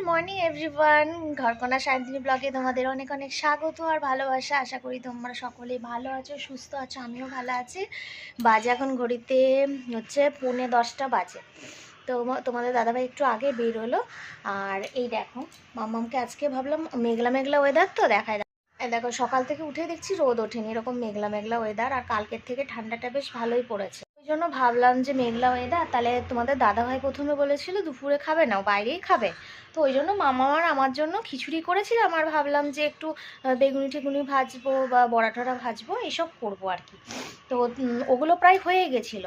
Good morning everyone ঘরকোনা শান্তিনী ব্লগে তোমাদের অনেক অনেক স্বাগত আর ভালোবাসা। আশা করি তোমরা সকলেই ভালো আছো, সুস্থ আছো, আমিও ভালো আছি। বাজে এখন ঘড়িতে হচ্ছে পৌনে দশটা বাজে। তো তোমাদের দাদাভাই একটু আগে বের হলো আর এই দেখো মাম্মামকে আজকে ভাবলাম মেঘলা মেঘলা ওয়েদার তো দেখায়। দেখো, সকাল থেকে উঠে দেখছি রোদ ওঠেনি, এরকম মেঘলা মেঘলা ওয়েদার আর কালকের থেকে ঠান্ডাটা বেশ ভালোই পড়েছে। ওই জন্য ভাবলাম যে মেঘলা ওয়েদার তাহলে তোমাদের দাদাভাই প্রথমে বলেছিল দুপুরে খাবে না বাইরেই খাবে। তো ওই জন্য মামা আর আমার জন্য খিচুড়ি করেছিলাম আর ভাবলাম যে একটু বেগুনি টেগুনি ভাজবো বা বড়া টড়া ভাজবো, এসব করব আর কি। তো ওগুলো প্রায় হয়ে গেছিল।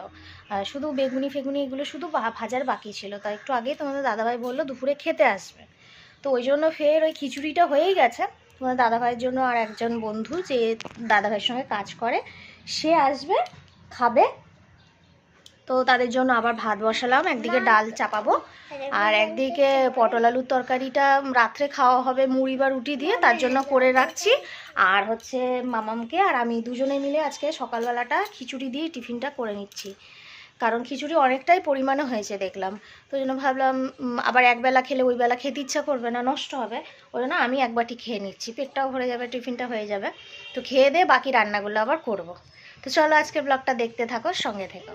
শুধু বেগুনি ফেগুনি এগুলো শুধু ভাজার বাকি ছিল। তা একটু আগেই তোমাদের দাদাভাই বলল দুপুরে খেতে আসবে। তো ওই জন্য ফের ওই খিচুড়িটা হয়েই গেছে। তোমাদের দাদাভাইয়ের জন্য আর একজন বন্ধু যে দাদাভাইয়ের সঙ্গে কাজ করে, সে আসবে, খাবে। তো তাদের জন্য আবার ভাত বসালাম একদিকে ডাল চাপাবো আর একদিকে পটল আলুর তরকারিটা রাত্রে খাওয়া হবে মুড়ি বা রুটি দিয়ে তার জন্য করে রাখছি। আর হচ্ছে মামামকে আর আমি দুজনে মিলে আজকে সকালবেলাটা খিচুড়ি দিয়ে টিফিনটা করে নিচ্ছি। কারণ খিচুড়ি অনেকটাই পরিমাণে হয়েছে দেখলাম। তো জন্য ভাবলাম আবার একবেলা খেলে ওই বেলা খেতে ইচ্ছা করবে না নষ্ট হবে। ওই জন্য আমি এক বাটি খেয়ে নিচ্ছি পেটটাও ভরে যাবে টিফিনটা হয়ে যাবে। তো খেয়ে দিয়ে বাকি রান্নাগুলো আবার করব। তো চলো আজকে ব্লগটা দেখতে থাকো সঙ্গে থেকো।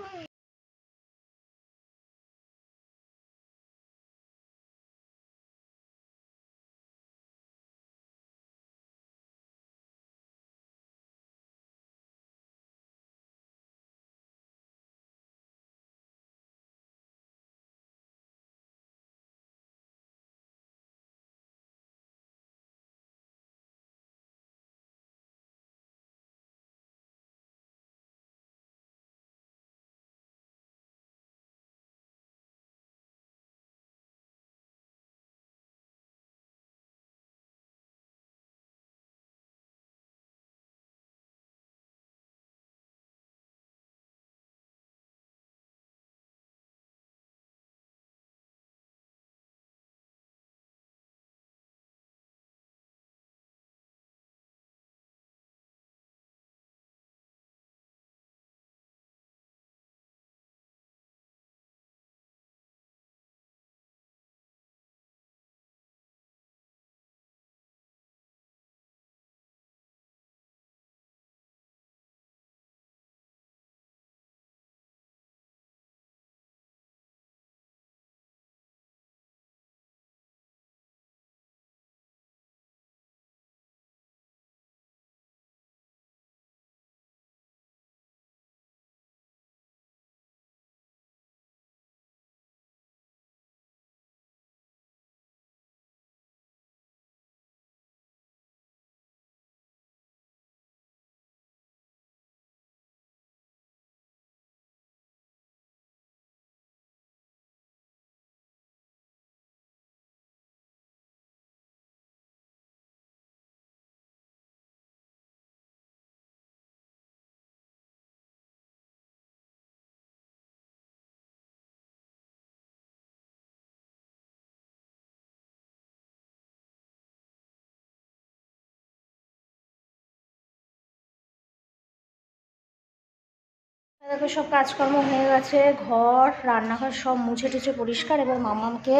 দেখো সব কাজকর্ম হয়ে গেছে ঘর রান্নাঘর সব মুছে টুছে পরিষ্কার এবার মামামকে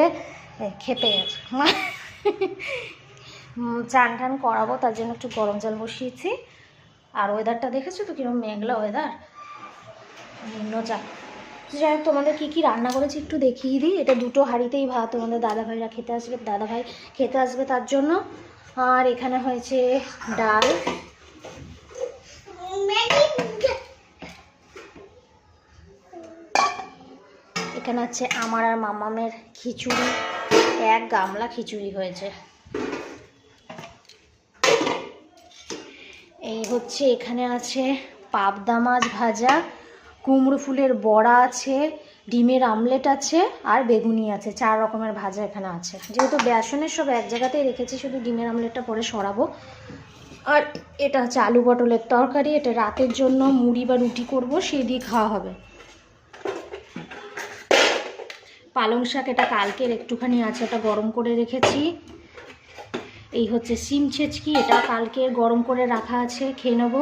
খেতে গেছে। উম, চান টান করাবো তার জন্য একটু গরম জল বসিয়েছি। আর ওয়েদারটা দেখেছ তো কীরকম মেঘলা ওয়েদার নিম্ন চাপ। তো যাই হোক তোমাদের কী কী রান্না করেছি একটু দেখিয়ে দিই। এটা দুটো হাঁড়িতেই ভাত তোমাদের দাদাভাইরা খেতে আসবে দাদাভাই খেতে আসবে তার জন্য। আর এখানে হয়েছে ডাল। এখানে হচ্ছে আমার আর মামামের খিচুড়ি, এক গামলা খিচুড়ি হয়েছে। এই হচ্ছে, এখানে আছে পাবদা মাছ ভাজা, কুমড়ো ফুলের বড়া আছে, ডিমের আমলেট আছে, আর বেগুনি আছে, চার রকমের ভাজা এখানে আছে। যেহেতু বেসনের সব এক জায়গাতেই রেখেছি, শুধু ডিমের আমলেটটা পরে সরাবো। আর এটা হচ্ছে আলু পটলের তরকারি, এটা রাতের জন্য মুড়ি বা রুটি করব সেই দিয়ে খাওয়া হবে। পালং শাক এটা কালকের একটুখানি আছে এটা গরম করে রেখেছি। এই হচ্ছে সিম ছেচকি, এটা কালকে গরম করে রাখা আছে, খেয়ে নেব।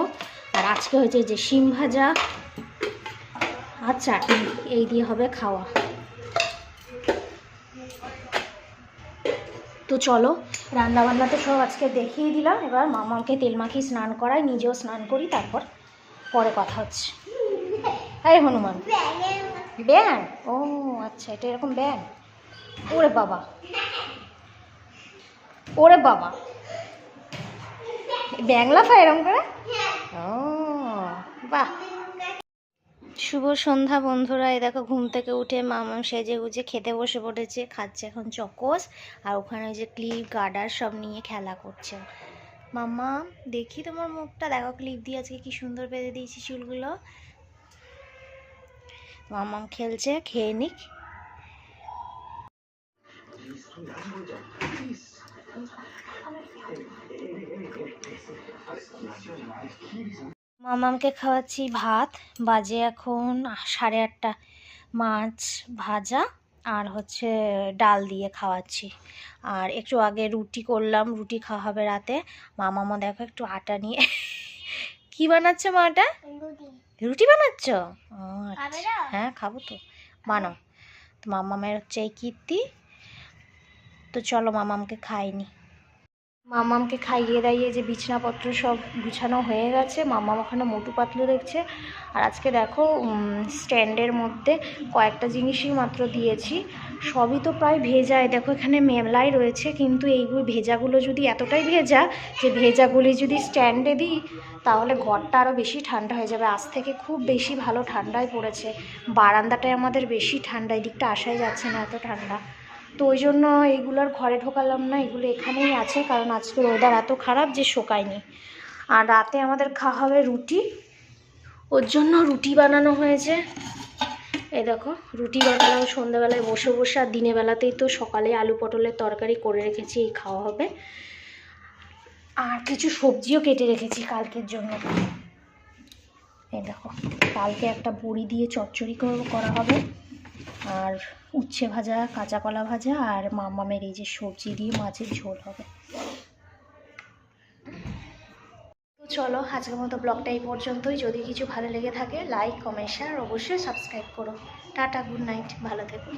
আর আজকে হয়েছে যে শিম ভাজা আর চাটনি, এই দিয়ে হবে খাওয়া। তো চলো রান্না বান্না তো সব আজকে দেখিয়ে দিলাম, এবার মামাকে তেল মাখিয়ে স্নান করাই, নিজেও স্নান করি, তারপর পরে কথা হচ্ছে। এই হনুমান। ব্যান ও আচ্ছা এটা এরকম ব্যান ওরে বাবা। ওরে বাবা। ব্যাংলা ফায় এরকম করে? ও, বাহ। শুভ সন্ধ্যা বন্ধুরা, এই দেখো ঘুম থেকে উঠে মামা সেজে গুজে খেতে বসে পড়েছে, খাচ্ছে এখন চকোস আর ওখানে ওই যে ক্লিপ গার্ডার সব নিয়ে খেলা করছে। মাম্মা, দেখি তোমার মুখটা, দেখো ক্লিপ দিয়ে আজকে কি সুন্দর বেঁধে দিয়েছি চুলগুলো। মামাম খেলছে, খেয়ে নিক। মামামকে খাওয়াচ্ছি ভাত। বাজে এখন সাড়ে আটটা। মাছ ভাজা আর হচ্ছে ডাল দিয়ে খাওয়াচ্ছি। আর একটু আগে রুটি করলাম, রুটি খাওয়া হবে রাতে। মামামা দেখো একটু আটা নিয়ে কি বানাচ্ছে মাটা? রুটি বানাচ্ছ? আচ্ছা। হ্যাঁ খাব তো। বানাও। তো মামামের হচ্ছে এই কীর্তি। তো চলো মামা আমাকে খাইনি মামামকে খাইয়ে দাইয়ে যে বিছনাপত্র সব গুছানো হয়ে গেছে, মামাম ওখানে মোটু পাতলু দেখছে। আর আজকে দেখো স্ট্যান্ডের মধ্যে কয়েকটা জিনিসই মাত্র দিয়েছি। সবই তো প্রায় ভেজায়। দেখো, এখানে মেলাই রয়েছে, কিন্তু এইগুলো ভেজাগুলো যদি এতটাই ভেজা যে ভেজাগুলি যদি স্ট্যান্ডে দিই, তাহলে ঘরটা আরও বেশি ঠান্ডা হয়ে যাবে। আজ থেকে খুব বেশি ভালো ঠান্ডায় পড়েছে। বারান্দাটায় আমাদের বেশি ঠান্ডা, এদিকটা আসাই যাচ্ছে না এত ঠান্ডা। তো ওই জন্য এগুলো আর ঘরে ঢোকালাম না, এগুলো এখানেই আছে, কারণ আজকে ওয়েদার এত খারাপ যে শোকায়নি। আর রাতে আমাদের খাওয়া হবে রুটি, ওর জন্য রুটি বানানো হয়েছে। এই দেখো, রুটি বানালাম সন্ধ্যাবেলায়, বসে বসে, আর দিনের বেলাতেই তো সকালে আলু পটলের তরকারি করে রেখেছি, এই খাওয়া হবে। আর কিছু সবজিও কেটে রেখেছি কালকের জন্য। এই দেখো, কালকে একটা বড়ি দিয়ে চচ্চড়ি করা হবে। আর উচ্ছে ভাজা, কাঁচা কলা ভাজা আর মামামের এই যে সবজি দিয়ে মাছের ঝোল হবে। চলো, আজকের মতো ব্লগটা এই পর্যন্তই। যদি কিছু ভালো লেগে থাকে লাইক কমেন্ট শেয়ার অবশ্যই সাবস্ক্রাইব করো। টাটা গুড নাইট ভালো থেকো।